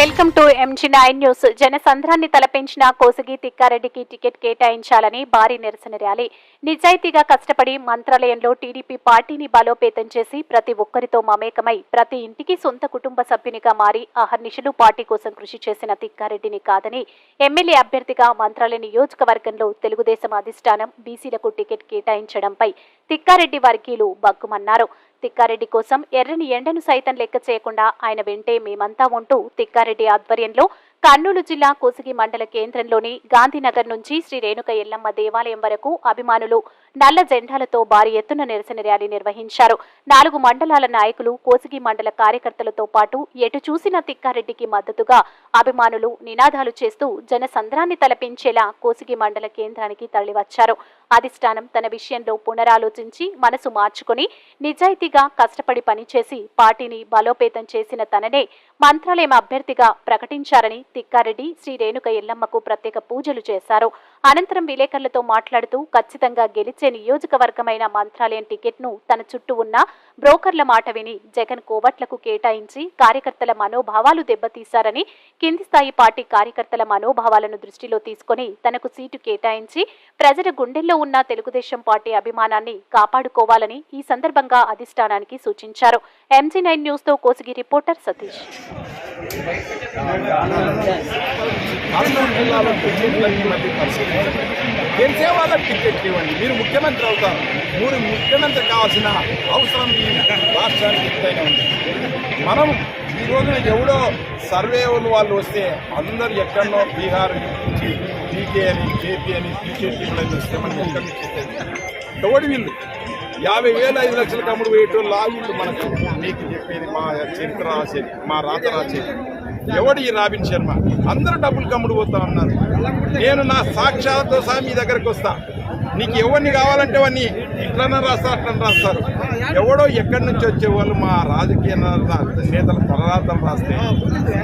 Welcome to MG nine news జనసంద్రాన్ని తలపించిన కోసగి తిక్కారెడ్డికి ticket కేటాయించాలని భారీ నిరసన ర్యాలీ. నిజాయితీగా కష్టపడి మంత్రాలయంలో టీడీపీ పార్టీని బలోపేతం చేసి ప్రతి ఒక్కరితో మమేకమై ప్రతి ఇంటికి సొంత కుటుంబ సభ్యునిగా మారి అహర్నిశలు పార్టీ కోసం కృషి చేసిన తిక్కారెడ్డిని కాదని ఎమ్మెల్యే అభ్యర్థిగా మంత్రాలయ నియోజకవర్గంలో తెలుగుదేశం అధిష్టానం బీసీలకు టికెట్ కేటాయించడంపై తిక్కారెడ్డి వర్గీయులు బగ్గుమన్నారు తిక్కారెడ్డి కోసం ఎర్రని ఎండను సైతం లెక్క చేయకుండా ఆయన వెంటే మేమంతా ఉంటూ తిక్కారెడ్డి ఆధ్వర్యంలో కర్నూలు జిల్లా కోసిగి మండల కేంద్రంలోని గాంధీనగర్ నుంచి శ్రీ రేణుక ఎల్లమ్మ దేవాలయం వరకు అభిమానులు నల్ల జెండాలతో భారీ ఎత్తున నిరసన ర్యాలీ నిర్వహించారు. నాలుగు మండలాల నాయకులు కోసిగి మండల కార్యకర్తలతో పాటు ఎటు చూసిన తిక్కారెడ్డికి మద్దతుగా అభిమానులు నినాదాలు చేస్తూ జనసంద్రాన్ని తలపించేలా కోసిగి మండల కేంద్రానికి తరలివచ్చారు. అధిష్టానం తన విషయంలో పునరాలోచించి మనసు మార్చుకుని నిజాయితీగా కష్టపడి పనిచేసి పార్టీని బలోపేతం చేసిన తననే మంత్రాలయం అభ్యర్థిగా ప్రకటించారని తిక్కారెడ్డి శ్రీ రేణుక ఎల్లమ్మకు ప్రత్యేక పూజలు చేశారు. అనంతరం విలేకరులతో మాట్లాడుతూ ఖచ్చితంగా గెలిచే నియోజకవర్గమైన మంత్రాలయం టికెట్ను తన చుట్టూ ఉన్న బ్రోకర్ల మాట విని జగన్ కోవట్లకు కేటాయించి కార్యకర్తల మనోభావాలు దెబ్బతీశారని కింది స్థాయి పార్టీ కార్యకర్తల మనోభావాలను దృష్టిలో తీసుకొని తనకు సీటు కేటాయించి ప్రజల గుండెల్లో ఉన్న తెలుగుదేశం పార్టీ అభిమానాన్ని కాపాడుకోవాలని ఈ సందర్భంగా అధిష్టానానికి సూచించారు. ఎంజీ నైన్ న్యూస్తో కోసిగి రిపోర్టర్ సతీష్. కర్నూలు జిల్లాలో టికెట్లన్నీ మళ్ళీ పరిశీలించండి. గెలిచే వాళ్ళకి టికెట్లు ఇవ్వండి? మీరు ముఖ్యమంత్రి అవుతారు. మీరు ముఖ్యమంత్రి కావాల్సిన అవసరం ఈ రాష్ట్రానికి ఎంతైనా ఉంది. మనం ఈ రోజున ఎవడో సర్వేలు వాళ్ళు వస్తే అందరు ఎక్కడనో బీహార్ నుంచి టీకే అని కేపీ అని పీకేపీ అని వస్తే మనం ఎక్కడి నుంచి ఎవడు వీళ్ళు? యాభై వేల ఐదు లక్షల కమ్ముడు వేయటం లాగిళ్ళు మనకు. మీకు చెప్పేది మా చరిత్ర రాసేది మా రాత రాసేది. ఎవడు ఈ రాబిన్ శర్మ? అందరూ డబ్బులు కమ్ముడు పోతా ఉన్నారు. నేను నా సాక్ష్యాలతో సహా మీ దగ్గరకు వస్తా. నీకు ఎవరిని కావాలంటే వాడిని ఇట్లనే రాస్తారు అట్లనే రాస్తారు. ఎవడో ఎక్కడి నుంచి వచ్చే వాళ్ళు మా రాజకీయ నా- నేతల తలరాతలు రాస్తే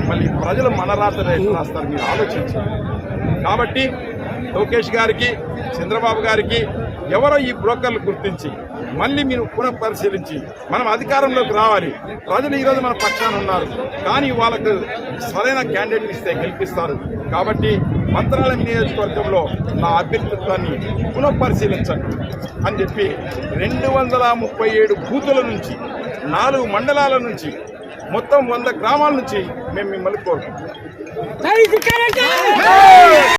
మళ్ళీ ప్రజలు మన రాతలు ఎట్లా రాస్తారు మీరు ఆలోచించారు కాబట్టి లోకేష్ గారికి చంద్రబాబు గారికి ఎవరో ఈ బ్రోకర్లు గుర్తించి మళ్ళీ మీరు పునః పరిశీలించి మనం అధికారంలోకి రావాలి. ప్రజలు ఈరోజు మన పక్షాన ఉన్నారు. కానీ వాళ్ళకు సరైన క్యాండిడేట్ ఇస్తే గెలిపిస్తారు. కాబట్టి మంత్రాలయం నియోజకవర్గంలో నా అభ్యర్థిత్వాన్ని పునః పరిశీలించండి అని చెప్పి రెండు వందల ముప్పై ఏడు బూతుల నుంచి నాలుగు మండలాల నుంచి మొత్తం వంద గ్రామాల నుంచి మేము మిమ్మల్ని కోరుకుంటున్నాం.